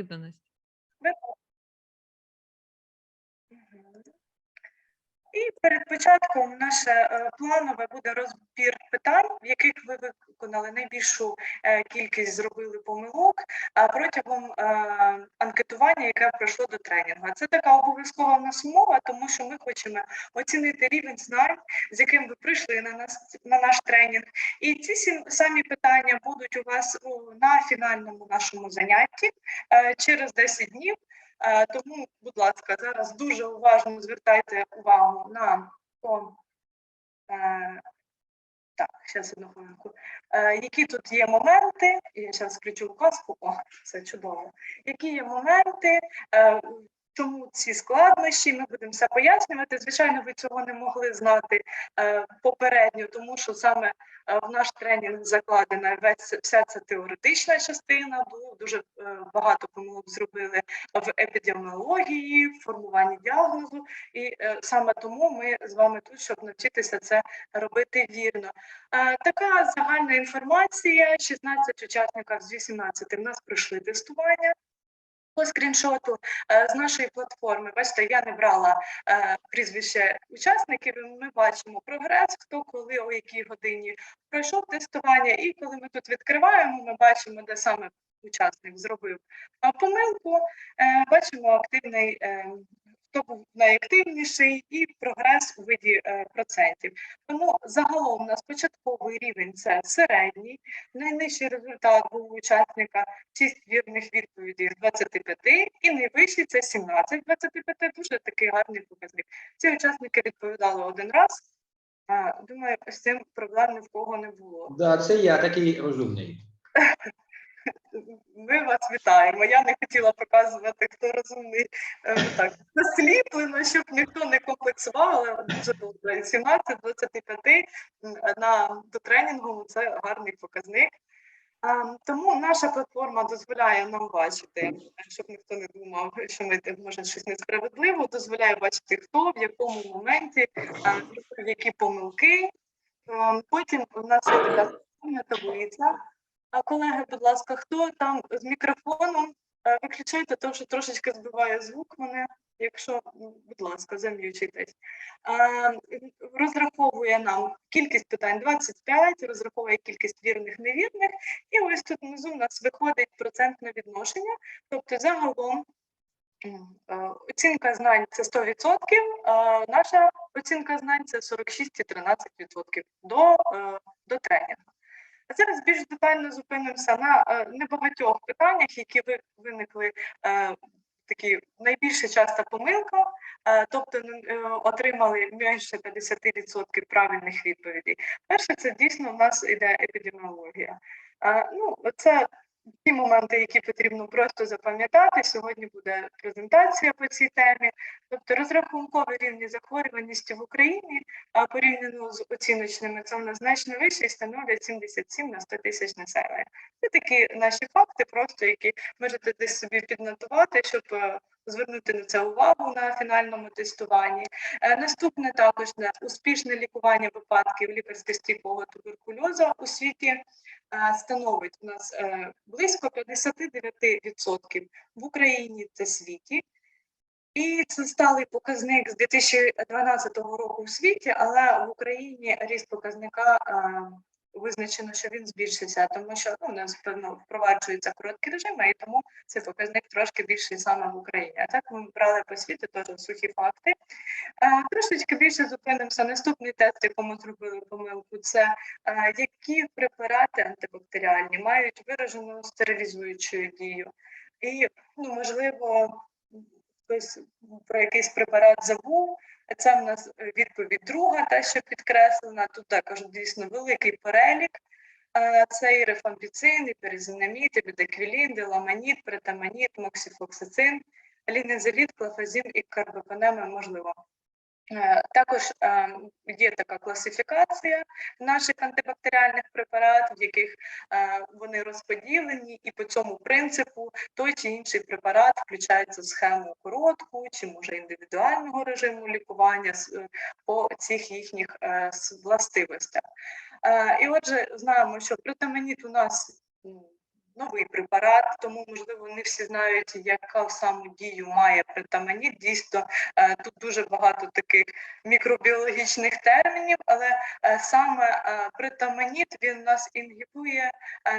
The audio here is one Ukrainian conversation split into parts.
відданості. Мгм. І перед початком наше е, планове буде розбір питань, в яких ви виконали найбільшу е, кількість зробили помилок протягом е, анкетування, яке пройшло до тренінгу. Це така обов'язкова в нас умова, тому що ми хочемо оцінити рівень знань, з яким ви прийшли на нас на наш тренінг. І ці сім- самі питання будуть у вас на фінальному нашому занятті через 10 днів. Е, Тому, будь ласка, зараз дуже уважно звертайте увагу на то, е, так, зараз одну хвилинку. Е, Які тут є моменти? Я зараз включу казку, О, це чудово. Які є моменти? Чому ці складнощі? Ми будемо все пояснювати. Звичайно, ви цього не могли знати е, попередньо, тому що саме е, в наш тренінг закладена весь вся ця теоретична частина. Дуже е, багато помилок зробили в епідеміології, в формуванні діагнозу, і е, саме тому ми з вами тут, щоб навчитися це робити вірно. Е, така загальна інформація: 16 учасників з 18 в нас пройшли тестування. Скріншоту е, з нашої платформи, бачите, я не брала е, прізвище учасників. Ми бачимо прогрес, хто коли о якій годині пройшов тестування. І коли ми тут відкриваємо, ми бачимо, де саме учасник зробив е, помилку. Бачимо активний, хто був найактивніший, і прогрес у виді е, процентів. Тому загалом у нас початковий рівень це середній, найнижчий результат був у учасника 6 вірних відповідей з 25, і найвищий це 17 з 25, дуже такий гарний показник. Ці учасники відповідали один раз. Думаю, з цим проблем ні в кого не було. Да, це я такий розумний. Ми вас вітаємо. Я не хотіла показувати, хто розумний е, так засліплено, щоб ніхто не комплексував, але дуже добре. 17 25 м, на до тренінгу це гарний показник. Тому наша платформа дозволяє нам бачити, щоб ніхто не думав, що ми може щось несправедливо, дозволяє бачити, хто в якому моменті, які помилки. Потім у нас є така таблиця. А колеги, будь ласка, хто там з мікрофоном? Е, Виключайте, тому що трошечки збиває звук мене. Якщо, будь ласка, зам'ючитесь. А, Розраховує нам кількість питань 25, розраховує кількість вірних, невірних. І ось тут внизу у нас виходить процентне відношення. Тобто загалом е, оцінка знань це 100%, а наша оцінка знань це 46,13% до, е, до тренінгу. А зараз більш детально зупинимося на е, небагатьох питаннях, які ви виникли е, такі найбільше часта помилка, е, тобто е, отримали менше 50% правильних відповідей. Перше, це дійсно в нас іде епідеміологія. Е, ну, це ті моменти, які потрібно просто запам'ятати. Сьогодні буде презентація по цій темі. Тобто розрахункові рівні захворюваності в Україні а порівняно з оціночними, це в нас значно вище і становлять 77 на 100 тисяч населення. Це такі наші факти, просто які можете десь собі піднотувати, щоб е, звернути на це увагу на фінальному тестуванні. Е, Наступне також на успішне лікування випадків лікарсько-стійкого туберкульозу у світі е, становить у нас е, близько 59% в Україні та світі. І це сталий показник з 2012 року в світі, але в Україні ріст показника визначено, що він збільшився, тому що ну, у нас певно впроваджуються короткі режими, і тому цей показник трошки більший саме в Україні. А так ми брали по світу теж сухі факти. А, трошечки більше зупинимося. Наступний тест, якому зробили помилку, це а, які препарати антибактеріальні мають виражену стерилізуючу дію. І ну, можливо, хтось про якийсь препарат забув. Це в нас е, відповідь друга, та що підкреслена. Тут також дійсно великий перелік. Це і рефампіцин, і перизинамід, і бідеквілін, деламаніт, претаманіт, моксіфлоксицин, лінезеліт, клафазін і карбопанеми можливо. Е, Також е, є така класифікація наших антибактеріальних препаратів, в яких е, вони розподілені, і по цьому принципу той чи інший препарат включається в схему коротку чи може індивідуального режиму лікування е, по цих їхніх властивостях. І отже, знаємо, що протаманіт у нас новий препарат, тому можливо не всі знають, яку саму дію має притаманіт. Дійсно, е, тут дуже багато таких мікробіологічних термінів, але е, саме е, притаманіт він у нас інгібує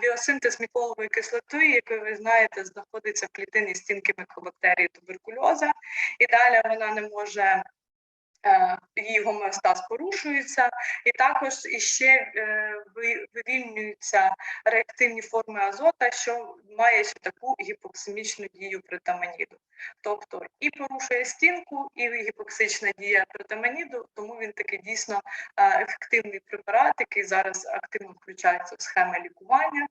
біосинтез міколової кислоти, якою ви знаєте, знаходиться в клітині стінки микобактерії туберкульоза, і далі вона не може. Е, Її гомеостаз порушується, і також іще е, вивільнюються реактивні форми азота, що має ще таку гіпоксимічну дію притаманіду. Тобто і порушує стінку, і гіпоксична дія притаманіду, тому він такий дійсно е, ефективний препарат, який зараз активно включається в схеми лікування.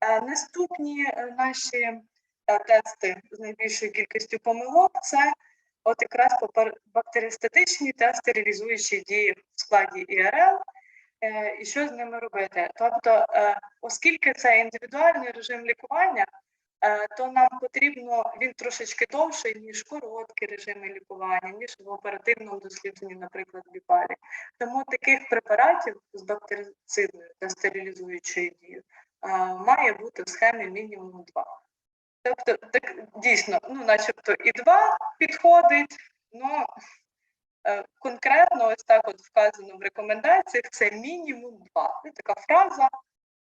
Е, Наступні е, наші е, тести з найбільшою кількістю помилок це от якраз попер- бактеріостатичні та стерилізуючі дії в складі ІРЛ. Е, І що з ними робити? Тобто, е, оскільки це індивідуальний режим лікування, е, то нам потрібно він трошечки довший, ніж короткі режими лікування, ніж в оперативному дослідженні, наприклад, біпалі. Тому таких препаратів з бактерицидною та стерилізуючою дією має бути в схемі мінімум два. Тобто, так дійсно, ну, начебто і два підходить, але конкретно ось так от вказано в рекомендаціях, це мінімум два. Це така фраза.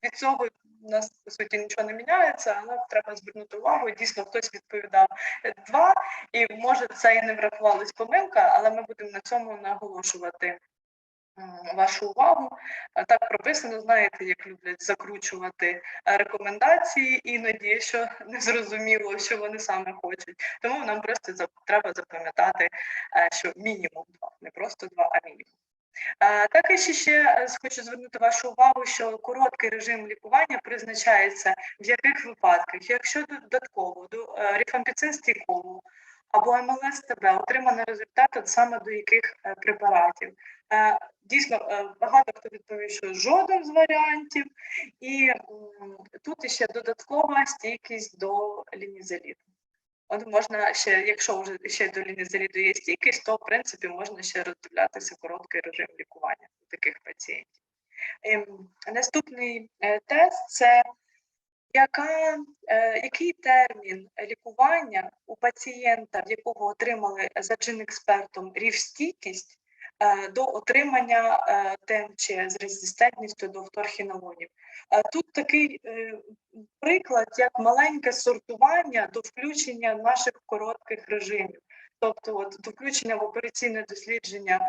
Від цього у нас по суті нічого не міняється, але треба звернути увагу. Дійсно, хтось відповідав е, два, і може це і не врахувалась помилка, але ми будемо на цьому наголошувати вашу увагу. Так прописано, знаєте, як люблять закручувати е, рекомендації іноді, що не зрозуміло, що вони саме хочуть. Тому нам просто треба запам'ятати, е, що мінімум два, не просто два, а мінімум. Е, Також ще хочу звернути вашу увагу, що короткий режим лікування призначається в яких випадках, якщо додатково до ріфампіцин стійкового або МЛС-ТБ отриманий результат от саме до яких е, препаратів. Е, Дійсно, е, багато хто відповів, що жоден з варіантів, і тут ще додаткова стійкість до лінізеліду. От можна ще, якщо вже ще до лінізеліду є стійкість, то в принципі можна ще роздивлятися короткий режим лікування таких пацієнтів. Ем, Наступний тест це яка, е, який термін лікування у пацієнта, в якого отримали за джин-експертом рівстійкість е, до отримання е, ТМЧ з резистентністю до вторхінолонів. Тут такий приклад, як маленьке сортування до включення наших коротких режимів. Тобто от, до включення в операційне дослідження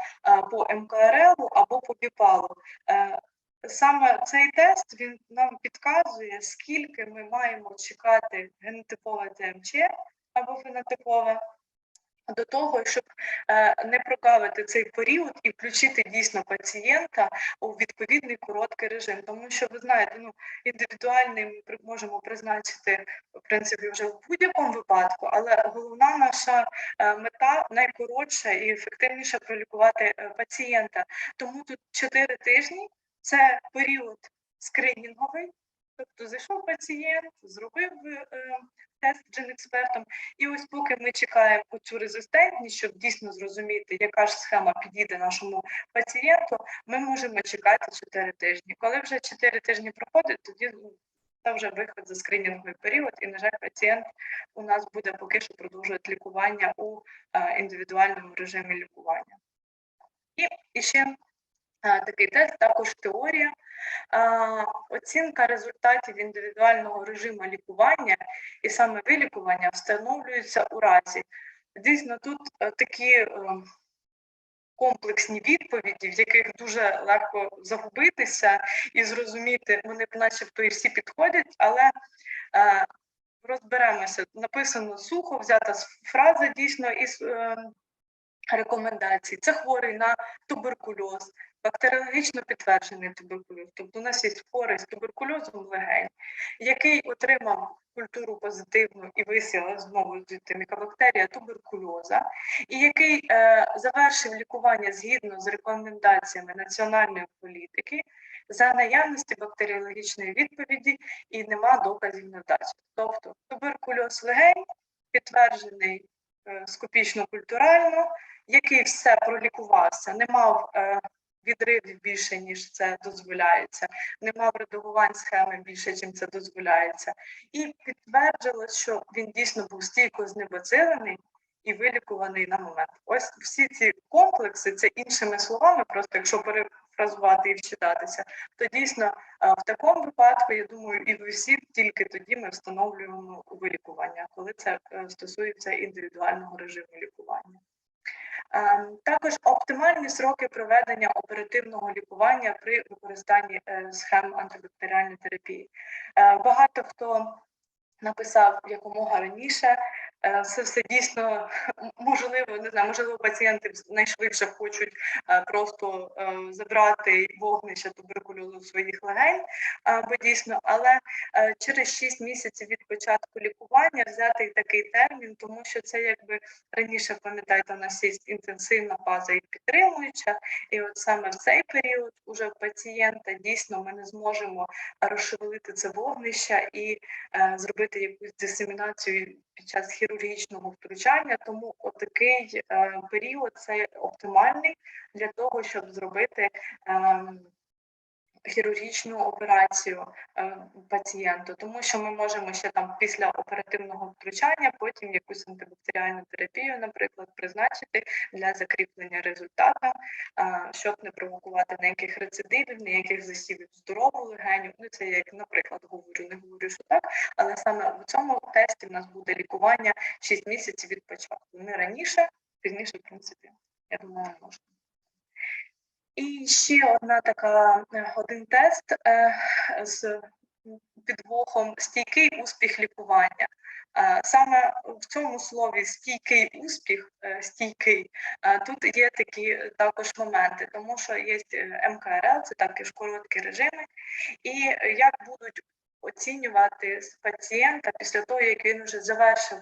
по МКРЛ або по БІПАЛу. Саме цей тест він нам підказує, скільки ми маємо чекати генотипове ТМЧ або фенотипове до того, щоб е, не прогавити цей період і включити дійсно пацієнта у відповідний короткий режим. Тому що ви знаєте, ну індивідуальний ми можемо призначити в принципі вже в будь-якому випадку, але головна наша е, мета найкоротша і ефективніше пролікувати е, пацієнта. Тому тут 4 тижні це період скринінговий. Тобто зайшов пацієнт, зробив е, тест джин-експертом, і ось поки ми чекаємо цю резистентність, щоб дійсно зрозуміти, яка ж схема підійде нашому пацієнту, ми можемо чекати 4 тижні. Коли вже 4 тижні проходить, тоді ну, це вже виход за скринінговий період, і, на жаль, пацієнт у нас буде поки що продовжувати лікування у е, індивідуальному режимі лікування. І, і ще такий тест, також теорія. Оцінка результатів індивідуального режиму лікування і саме вилікування встановлюється у разі. Дійсно, тут е, такі е, комплексні відповіді, в яких дуже легко загубитися і зрозуміти, вони начебто і всі підходять, але е, розберемося. Написано сухо, взята фраза дійсно із е, рекомендацій. Це хворий на туберкульоз, бактеріологічно підтверджений туберкульоз. Тобто у нас є хворий з туберкульозом легень, який отримав культуру позитивну і висіла знову звідти мікобактерія туберкульоза, і який е, завершив лікування згідно з рекомендаціями національної політики за наявності бактеріологічної відповіді і нема доказів невдачі. Тобто туберкульоз легень підтверджений е, скопічно-культурально, який все пролікувався, не мав е, відривів більше, ніж це дозволяється, не мав редагувань схеми більше, ніж це дозволяється. І підтверджилось, що він дійсно був стійко знебоцилений і вилікуваний на момент. Ось всі ці комплекси, це іншими словами, просто якщо перефразувати і вчитатися, то дійсно е, в такому випадку, я думаю, і в усіх тільки тоді ми встановлюємо вилікування, коли це е, стосується індивідуального режиму лікування. Ем, Також оптимальні сроки проведення оперативного лікування при використанні е, схем антибактеріальної терапії. Е, Багато хто написав якомога раніше. Е, Це все дійсно можливо, не знаю, можливо, пацієнти найшвидше хочуть е, просто е, забрати вогнище туберкульозу своїх легень, бо дійсно, але через 6 місяців від початку лікування взяти такий термін, тому що це якби раніше пам'ятаєте, у нас є інтенсивна фаза і підтримуюча, і от саме в цей період уже пацієнта дійсно ми не зможемо розшевелити це вогнище і зробити якусь дисемінацію під час хірургічного втручання. Тому отакий е, період це оптимальний для того, щоб зробити. Хірургічну операцію е, пацієнту, тому що ми можемо ще там після оперативного втручання потім якусь антибактеріальну терапію, наприклад, призначити для закріплення результату, е, щоб не провокувати ніяких рецидивів, ніяких засівів здорову легеню. Ну це як, наприклад, говорю, не говорю, що так, але саме в цьому тесті в нас буде лікування 6 місяців від початку. Не раніше, пізніше, в принципі, я думаю, можна. І ще одна така е, один тест е, з підвохом стійкий успіх лікування. Е, Саме в цьому слові стійкий успіх, стійкий, тут є такі також моменти, тому що є МКРЛ, це також короткі режими, і як будуть оцінювати пацієнта після того, як він вже завершив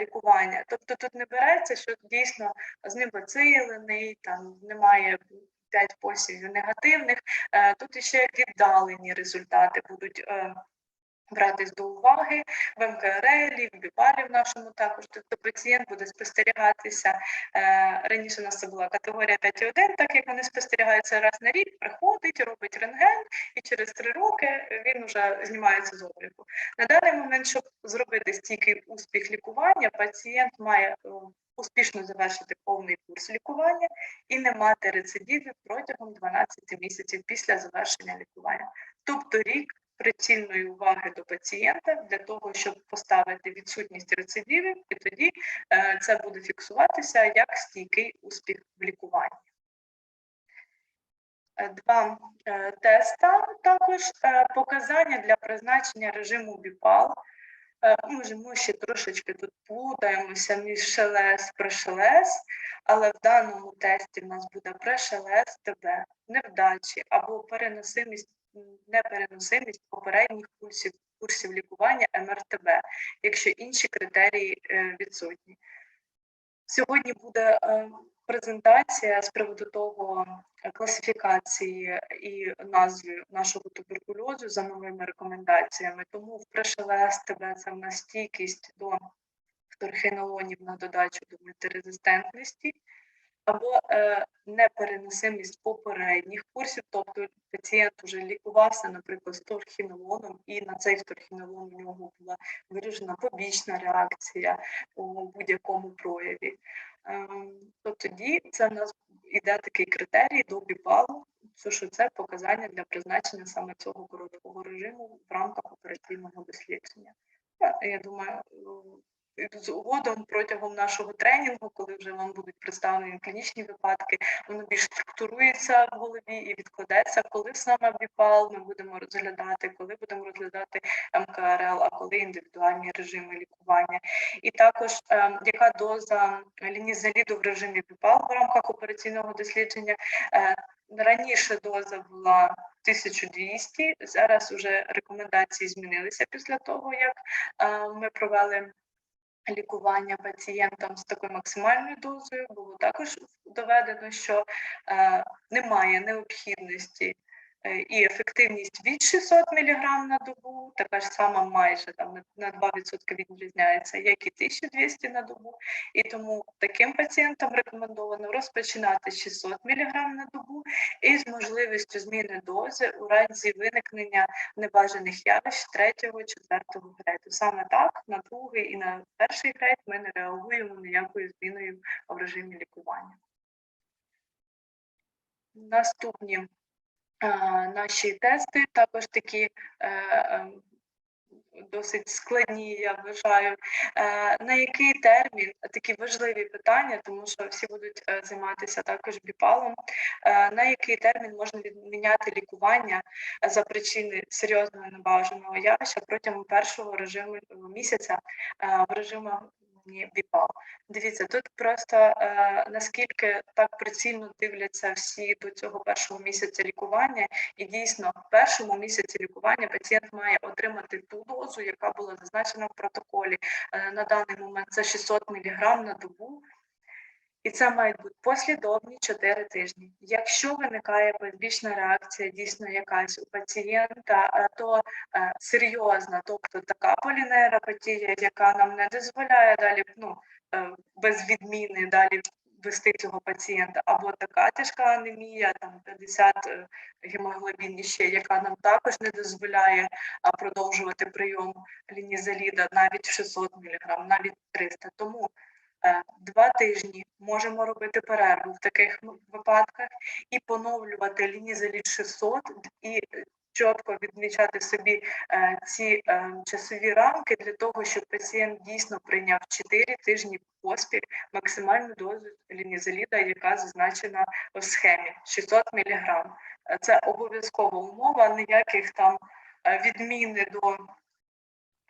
лікування. Тобто тут не береться, що дійсно знебоцилений, там немає 5 посівів негативних. Е, Тут ще віддалені результати будуть е, братись до уваги в МКРЛі, в БІПАРі в нашому також. Тобто пацієнт буде спостерігатися. е, Раніше у нас це була категорія 5,1, так як вони спостерігаються раз на рік, приходить, робить рентген, і через три роки він вже знімається з обліку. На даний момент, щоб зробити стійкий успіх лікування, пацієнт має успішно завершити повний курс лікування і не мати рецидивів протягом 12 місяців після завершення лікування. Тобто рік прицільної уваги до пацієнта для того, щоб поставити відсутність рецидивів, і тоді е, це буде фіксуватися як стійкий успіх в лікуванні. Е, Два е, теста також показання для призначення режиму БІПАЛ. Е, Може, ми ще трошечки тут плутаємося між шелес прешелес, але в даному тесті в нас буде прешелес ТБ, невдачі або переносимість, непереносимість попередніх курсів, курсів лікування МРТБ, якщо інші критерії е, відсутні. Сьогодні буде е, презентація з приводу того е, класифікації і назви нашого туберкульозу за новими рекомендаціями. Тому в тебе це в нас стійкість до торхинолонів на додачу до мультирезистентності, або е, непереносимість попередніх курсів, тобто пацієнт вже лікувався, наприклад, з торхінолоном, і на цей торхінолон у нього була виражена побічна реакція у будь-якому прояві. Ем, то тоді це в нас іде такий критерій до біпалу, що це показання для призначення саме цього короткого режиму в рамках операційного дослідження. Я- Я думаю, е, згодом протягом нашого тренінгу, коли вже вам будуть представлені клінічні випадки, воно більш структурується в голові і відкладеться, коли саме біпал ми будемо розглядати, коли будемо розглядати МКРЛ, а коли індивідуальні режими лікування. І також е, яка доза лінізаліду в режимі біпал в рамках операційного дослідження. Е, Раніше доза була 1200, зараз вже рекомендації змінилися після того, як е, ми провели лікування пацієнтам з такою максимальною дозою. Було також доведено, що е, немає необхідності і ефективність від 600 мг на добу, така ж сама майже там на- на 2% відрізняється, як і 1200 на добу. І тому таким пацієнтам рекомендовано розпочинати 600 мг на добу і з можливістю зміни дози у разі виникнення небажаних явищ третього, четвертого грейду. Саме так на другий і на перший грейд ми не реагуємо ніякою зміною в режимі лікування. Наступні наші тести також такі е, ем, досить складні, я вважаю. Е, на який термін такі важливі питання, тому що всі будуть е, займатися також біпалом. Е, на який термін можна відміняти лікування е, за причини серйозного небажаного явища протягом першого режиму е, місяця е, в режимі біпал? Дивіться, тут просто е, наскільки так прицільно дивляться всі до цього першого місяця лікування, і дійсно в першому місяці лікування пацієнт має отримати ту дозу, яка була зазначена в протоколі. Е, на даний момент це 600 мг на добу. І це мають бути послідовні 4 тижні. Якщо виникає побічна реакція, дійсно якась у пацієнта, то е, серйозна, тобто така полінейропатія, яка нам не дозволяє далі ну, е, без відміни далі вести цього пацієнта, або така тяжка анемія, там 50 е, гемоглобін ще, яка нам також не дозволяє продовжувати прийом лінізаліда навіть в 600 мг, навіть 300. Тому два тижні можемо робити перерву в таких випадках і поновлювати лінізалід 600 і е, чітко відмічати собі е, ці е, часові рамки для того, щоб пацієнт дійсно прийняв 4 тижні поспіль максимальну дозу лінізаліда, яка зазначена в схемі 600 мг. Це обов'язкова умова, ніяких там е, відміни до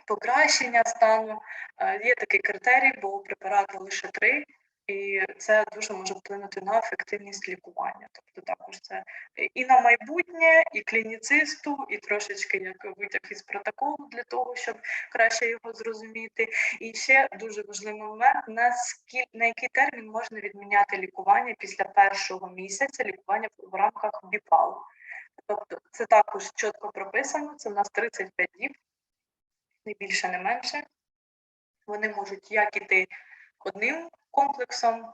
покращення стану. Е, Є такий критерій, бо препарати лише три, і це дуже може вплинути на ефективність лікування. Тобто також це і на майбутнє, і клініцисту, і трошечки як витяг із протоколу для того, щоб краще його зрозуміти. І ще дуже важливий момент: наскільки на який термін можна відміняти лікування після першого місяця лікування в рамках БІПАЛу. Тобто це також чітко прописано, це в нас 35 діб, не більше, не менше. Вони можуть як іти одним комплексом,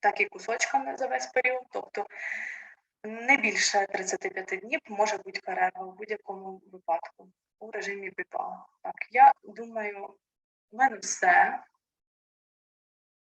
так і кусочками за весь період. Тобто не більше 35 днів може бути перерва в будь-якому випадку у режимі БІПА. Так, я думаю, в мене все.